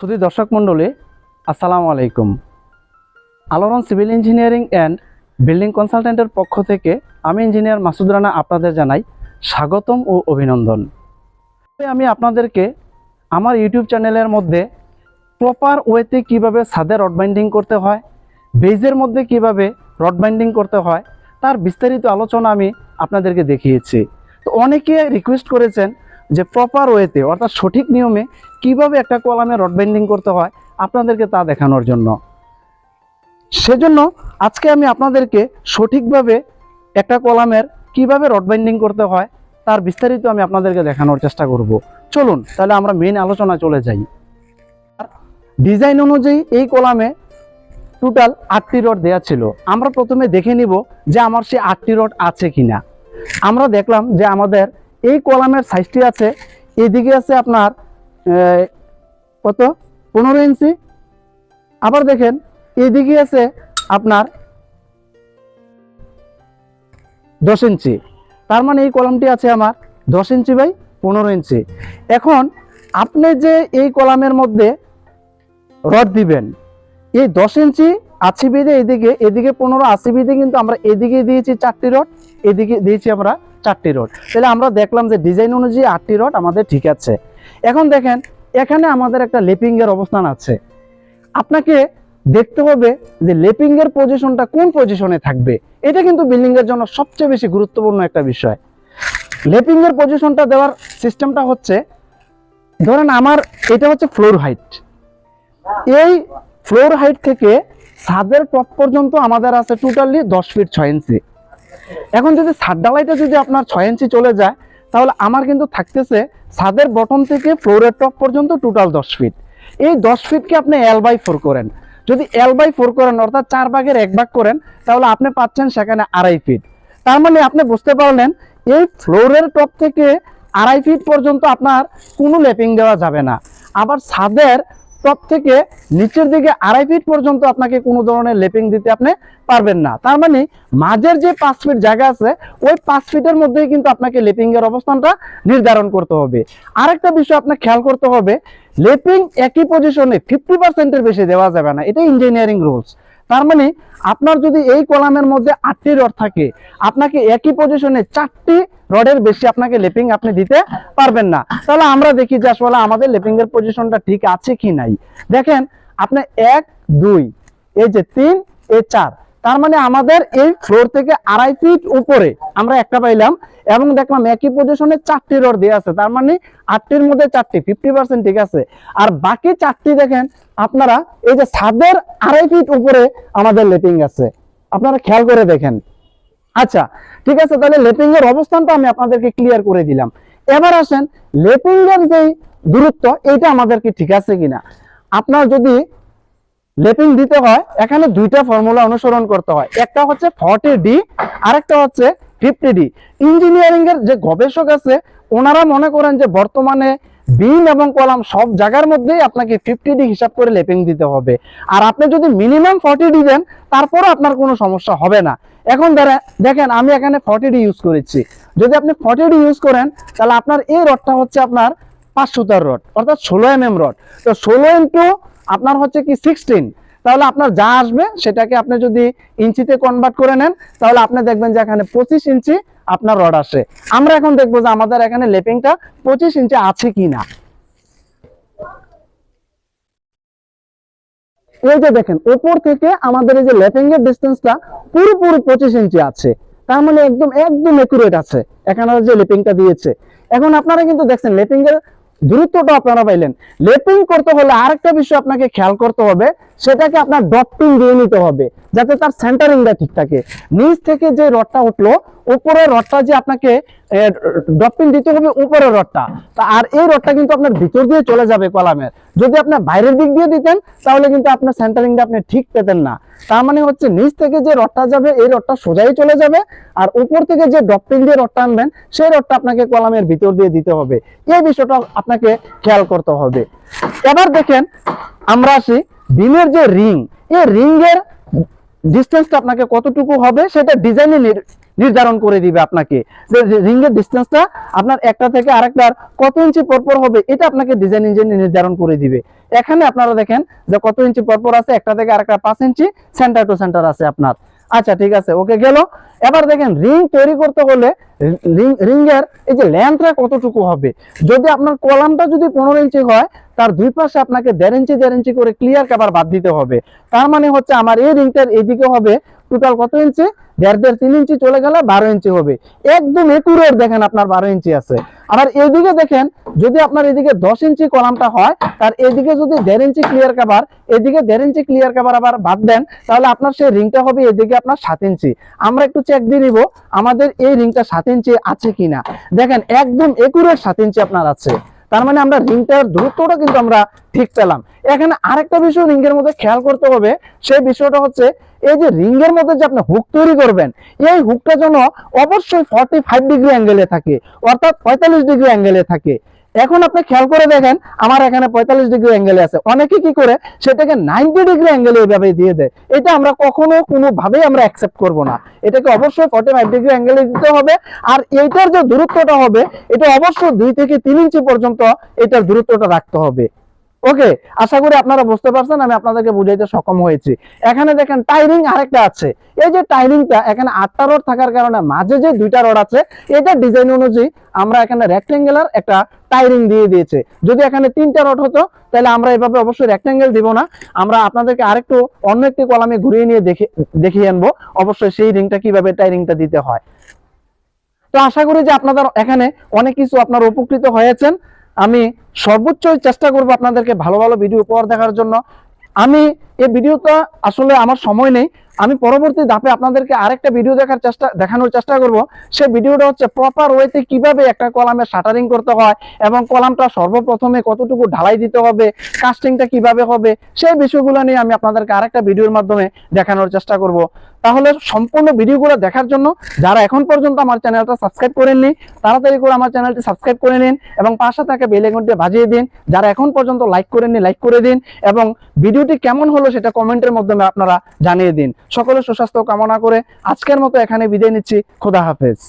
শুধু দর্শক মণ্ডলী, আসসালামু আলাইকুম। Aloron civil engineering and building কনসালটেন্টের পক্ষ থেকে আমি ইঞ্জিনিয়ার মাসুদ রানা আপনাদের জানাই স্বাগতম ও অভিনন্দন। আমি আপনাদেরকে আমার ইউটিউব চ্যানেলের মধ্যে প্রপার ওয়েতে কীভাবে ছাদে রড বাইন্ডিং করতে হয় বেজের মধ্যে কীভাবে রড বাইন্ডিং করতে হয়, তার বিস্তারিত আলোচনা আমি আপনাদেরকে দেখিয়েছি। তো অনেকে রিকোয়েস্ট করেছেন যে প্রপার ওয়েতে অর্থাৎ সঠিক নিয়মে কীভাবে একটা কলামে রড বাইন্ডিং করতে হয়, আপনাদেরকে তা দেখানোর জন্য। সেজন্য আজকে আমি আপনাদেরকে সঠিকভাবে একটা কলামের কীভাবে রড বাইন্ডিং করতে হয়, তার বিস্তারিত আমি আপনাদেরকে দেখানোর চেষ্টা করব। চলুন, তাহলে আমরা মেন আলোচনা চলে যাই। ডিজাইন অনুযায়ী এই কলামে টোটাল আটটি রড দেওয়া ছিল। আমরা প্রথমে দেখে নিব যে আমার সেই আটটি রড আছে কিনা। আমরা দেখলাম যে আমাদের এই কলামের সাইজটি আছে, এদিকে আছে আপনার কত? পনেরো ইঞ্চি। আবার দেখেন, এদিকে আছে আপনার দশ ইঞ্চি। তার মানে এই কলামটি আছে আমার দশ ইঞ্চি বাই পনেরো ইঞ্চি। এখন আপনি যে এই কলামের মধ্যে রড দিবেন, এই দশ ইঞ্চি আশি বিধে এদিকে এদিকে পনেরো, আশি বিধে কিন্তু আমরা এদিকে দিয়েছি চারটি রড, এদিকে দিয়েছি আমরা চারটি রড। তাহলে আমরা দেখলাম যে ডিজাইন অনুযায়ী আটটি রড আমাদের ঠিক আছে। এখন দেখেন, এখানে আমাদের একটা লেপিং এর অবস্থান আছে। আপনাকে দেখতে হবে যে লেপিং এর পজিশনটা কোন পজিশনে থাকবে। এটা কিন্তু বিল্ডিংয়ের জন্য সবচেয়ে বেশি গুরুত্বপূর্ণ একটা বিষয়। লেপিং এর পজিশনটা দেওয়ার সিস্টেমটা হচ্ছে, ধরেন আমার, এটা হচ্ছে ফ্লোর হাইট এই ফ্লোর হাইট থেকে ছাদের টপ পর্যন্ত আমাদের আছে টোটালি দশ ফিট ছয় ইঞ্চি এখন যদি ছাদ ডালাইটা যদি আপনার ছয় ইঞ্চি চলে যায়, তাহলে আমার কিন্তু থাকতেছে ছাদের বটন থেকে ফ্লোরের টপ পর্যন্ত টোটাল দশ ফিট এই দশ ফিটকে আপনি এল বাই ফোর করেন। যদি এল বাই ফোর করেন, অর্থাৎ চার ভাগের এক ভাগ করেন, তাহলে আপনি পাচ্ছেন সেখানে আড়াই ফিট তার মানে আপনি বুঝতে পারলেন, এই ফ্লোরের টপ থেকে আড়াই ফিট পর্যন্ত আপনার কোনো লেপিং দেওয়া যাবে না। আবার ছাদের টপ থেকে নিচের দিকে আড়াই ফিট পর্যন্ত আপনাকে কোনো ধরনের লেপিং দিতে আপনি পারবেন না। তার মানে মাঝের যে পাঁচ ফিট জায়গা আছে, ওই পাঁচ ফিটের মধ্যেই কিন্তু আপনাকে লেপিং এর অবস্থানটা নির্ধারণ করতে হবে। আরেকটা বিষয় আপনাকে খেয়াল করতে হবে, লেপিং একই পজিশনে ফিফটি পার্সেন্টের বেশি দেওয়া যাবে না। এটা ইঞ্জিনিয়ারিং রুলস তার মানে আপনার যদি এই কলামের মধ্যে আটটি রড থাকে, আপনাকে একই পজিশনে চারটি রডের বেশি আপনাকে লেপিং আপনি দিতে পারবেন না। তাহলে আমরা দেখি যে আসলে আমাদের লেপিং এর পজিশনটা ঠিক আছে কি নাই। দেখেন, আপনি এক, দুই, এই যে তিন এ চার তার মানে আমাদের এই ফ্লোর থেকে আড়াই ফিট উপরে আমরা একটা পাইলাম এবং দেখলাম একই পজিশনে চারটি রড দেওয়া আছে। তার মানে আটটির মধ্যে চারটি ফিফটি পার্সেন্ট ঠিক আছে। আর বাকি চারটি দেখেন, আপনারা এই যে ছাদের আড়াই ফিট উপরে আমাদের লেপিং আছে। আপনারা খেয়াল করে দেখেন। আচ্ছা ঠিক আছে, তাহলে লেপিং এর অবস্থানটা আমি আপনাদেরকে ক্লিয়ার করে দিলাম। এবার আসেন লেপিং এর যে দূরত্ব এটা আমাদেরকে ঠিক আছে কিনা? আপনার যদি লেপিং দিতে হয়, এখানে দুইটা ফর্মুলা অনুসরণ করতে হয়। একটা হচ্ছে ফর্টি ডি আরেকটা হচ্ছে ফিফটি ডি ইঞ্জিনিয়ারিং এর যে গবেষক আছে, ওনারা মনে করেন যে বর্তমানে বিম এবং কলাম সব জায়গার মধ্যেই আপনাকে ফিফটি ডি হিসাব করে লেপিং দিতে হবে। আর আপনি যদি মিনিমাম ফর্টি ডি দেন তারপরে আপনার কোনো সমস্যা হবে না। এখন দেখেন, আমি এখানে ফর্টি ডি ইউজ করেছি। যদি আপনি ফর্টি ডি ইউজ করেন, তাহলে আপনার এই রডটা হচ্ছে আপনার পাঁচ সুতার রড, অর্থাৎ ষোলো এম এম রড। তো ষোলো ইন্টু আপনার হচ্ছে কি সিক্সটিন তাহলে আপনার যা আসবে সেটাকে আপনি যদি ইঞ্চিতে কনভার্ট করে নেন, তাহলে আপনি দেখবেন যে এখানে পঁচিশ ইঞ্চি আপনার রড আসে। আমরা এখন দেখব যে আমাদের এখানে লেপিংটা পঁচিশ ইঞ্চি আছে কি না এই যে দেখেন, উপর থেকে আমাদের এই যে লেপিং এর ডিস্টেন্সটা পুরোপুরি পঁচিশ ইঞ্চি আছে। তার মানে একদম একদম একুরেট আছে। এখানে যে লেপিংটা দিয়েছে। এখন আপনারা কিন্তু দেখছেন, লেপিং এর দূরত্বটা আপনারা পাইলেন। লেপিং করতে হলে আরেকটা বিষয় আপনাকে খেয়াল করতে হবে। সেটাকে আপনার ডপটিং দিয়ে নিতে হবে, যাতে তার সেন্টারিংটা ঠিক থাকে। নিচ থেকে যে রডটা উঠল, উপরের রডটা যে আপনাকে ডপটিং দিতে হবে উপরের রডটা আর এই রডটা কিন্তু আপনার ভিতর দিয়ে চলে যাবে কলামের। যদি আপনার বাইরের দিক দিয়ে দিতেন, তাহলে কিন্তু আপনার সেন্টারিংটা আপনি ঠিক পেতেন না। তার মানে হচ্ছে নিচ থেকে যে রডটা যাবে, এই রডটা সোজাই চলে যাবে, আর উপর থেকে যে ডপটিং দিয়ে রডটা আনবেন, সেই রডটা আপনাকে কলামের ভিতর দিয়ে দিতে হবে। এই বিষয়টা আপনাকে খেয়াল করতে হবে। এবার দেখেন, আমরা আসি বিমের যে রিং, এই রিং এর ডিস্টেন্সটা আপনাকে কতটুকু হবে সেটা ডিজাইনে নির্ধারণ করে দিবে আপনাকে। যে রিংয়ের ডিস্টেন্সটা আপনার একটা থেকে আরেকটার কত ইঞ্চি পরপর হবে, এটা আপনাকে ডিজাইন ইঞ্জিনিয়ার নির্ধারণ করে দিবে। এখানে আপনারা দেখেন যে কত ইঞ্চি পরপর আছে, একটা থেকে আরেকটা পাঁচ ইঞ্চি সেন্টার টু সেন্টার আছে আপনার। আচ্ছা ঠিক আছে, ওকে গেল। এবার দেখেন রিং তৈরি করতে হলে রিং রিং এর এই যে লেন্থটা কতটুকু হবে? যদি আপনার কলামটা যদি পনেরো ইঞ্চি হয়, তার দুই পাশে আপনাকে দেড় ইঞ্চি দেড় ইঞ্চি করে ক্লিয়ার কাবার বাদ দিতে হবে। তার মানে হচ্ছে আমার এই রিংটার এদিকে হবে টোটাল কত ইঞ্চি দেড় দেড় তিন ইঞ্চি চলে গেলে বারো ইঞ্চি হবে। একদম একুরেট দেখেন আপনার বারো ইঞ্চি আছে। আবার এদিকে দেখেন, যদি আপনার এদিকে দশ ইঞ্চি কলামটা হয় তার এদিকে যদি দেড় ইঞ্চি ক্লিয়ার কাভার এদিকে দেড় ইঞ্চি ক্লিয়ার কাভার আবার বাদ দেন, তাহলে আপনার সেই রিংটা হবে এদিকে আপনার সাত ইঞ্চি আমরা একটু চেক দিয়ে নিব, আমাদের এই রিংটা সাত ইঞ্চি আছে কিনা। দেখেন, একদম একুরেট সাত ইঞ্চি আপনার আছে। তার মানে আমরা রিংটার দূরত্বটা কিন্তু আমরা ঠিক পেলাম। এখানে আরেকটা বিষয় রিং এর মধ্যে খেয়াল করতে হবে, সেই বিষয়টা হচ্ছে এই যে রিং এর মধ্যে যে আপনি হুক তৈরি করবেন, এই হুকটা যেন অবশ্যই ফর্টি ফাইভ ডিগ্রি অ্যাঙ্গেলে থাকে, অর্থাৎ পঁয়তাল্লিশ ডিগ্রি অ্যাঙ্গেলে থাকে। এখন আপনি খেয়াল করে দেখেন, আমার এখানে পঁয়তাল্লিশ ডিগ্রি অ্যাঙ্গেলে আছে। অনেকে কি করে, সেটাকে নাইনটি ডিগ্রি অ্যাঙ্গেলে এইভাবে দিয়ে দেয়। এটা আমরা কখনো কোনোভাবেই আমরা অ্যাকসেপ্ট করব না। এটাকে অবশ্যই ফর্টি ফাইভ ডিগ্রি অ্যাঙ্গেলে দিতে হবে। আর এইটার যে দূরত্বটা হবে, এটা অবশ্যই দুই থেকে তিন ইঞ্চি পর্যন্ত এটার দূরত্বটা রাখতে হবে। ওকে আশা করি আপনারা বুঝতে পারছেন, আমি আপনাদেরকে বুঝাইতে সক্ষম হয়েছি। এখানে দেখেন টাইরিং আরেকটা আছে। এই যে টাইরিংটা এখানে আটটা রড থাকার কারণে মাঝে যে দুইটা রড আছে, এটা ডিজাইন অনুযায়ী আমরা এখানে রেক্টেঙ্গুলার একটা টাইরিং দিয়ে দিয়েছে। যদি এখানে তিনটা রড হতো, তাহলে আমরা এভাবে অবশ্যই রেক্টেঙ্গেল দিব না। আমরা আপনাদেরকে আরেকটু অন্য একটি কলামে ঘুরিয়ে নিয়ে দেখে, দেখিয়ে আনব, অবশ্যই সেই রিংটা কীভাবে টাইরিংটা দিতে হয়। তো আশা করি যে আপনাদের এখানে অনেক কিছু আপনারা উপকৃত হয়েছেন। আমি সর্বোচ্চ চেষ্টা করব আপনাদেরকে ভালো ভালো ভিডিও উপহার দেখার জন্য। আমি এই ভিডিওটা আসলে আমার সময় নেই। আমি পরবর্তী ধাপে আপনাদেরকে আরেকটা ভিডিও দেখার চেষ্টা দেখানোর চেষ্টা করব। সেই ভিডিওটা হচ্ছে প্রপার ওয়েতে কীভাবে একটা কলামে শাটারিং করতে হয় এবং কলামটা সর্বপ্রথমে কতটুকু ঢালাই দিতে হবে কাস্টিংটা কীভাবে হবে, সেই বিষয়গুলো নিয়ে আমি আপনাদেরকে আরেকটা ভিডিওর মাধ্যমে দেখানোর চেষ্টা করব। তাহলে সম্পূর্ণ ভিডিওগুলো দেখার জন্য যারা এখন পর্যন্ত আমার চ্যানেলটা সাবস্ক্রাইব করেননি, তাড়াতাড়ি করে আমার চ্যানেলটি সাবস্ক্রাইব করে নিন এবং পাশে থাকা বেল বাজিয়ে দিন। যারা এখন পর্যন্ত লাইক করেননি লাইক করে দিন এবং ভিডিওটি কেমন হলো সেটা কমেন্টের মাধ্যমে আপনারা জানিয়ে দিন। সকলের সুস্বাস্থ্য কামনা করে আজকের মতো এখানে বিদায় নিচ্ছি। খোদা হাফেজ।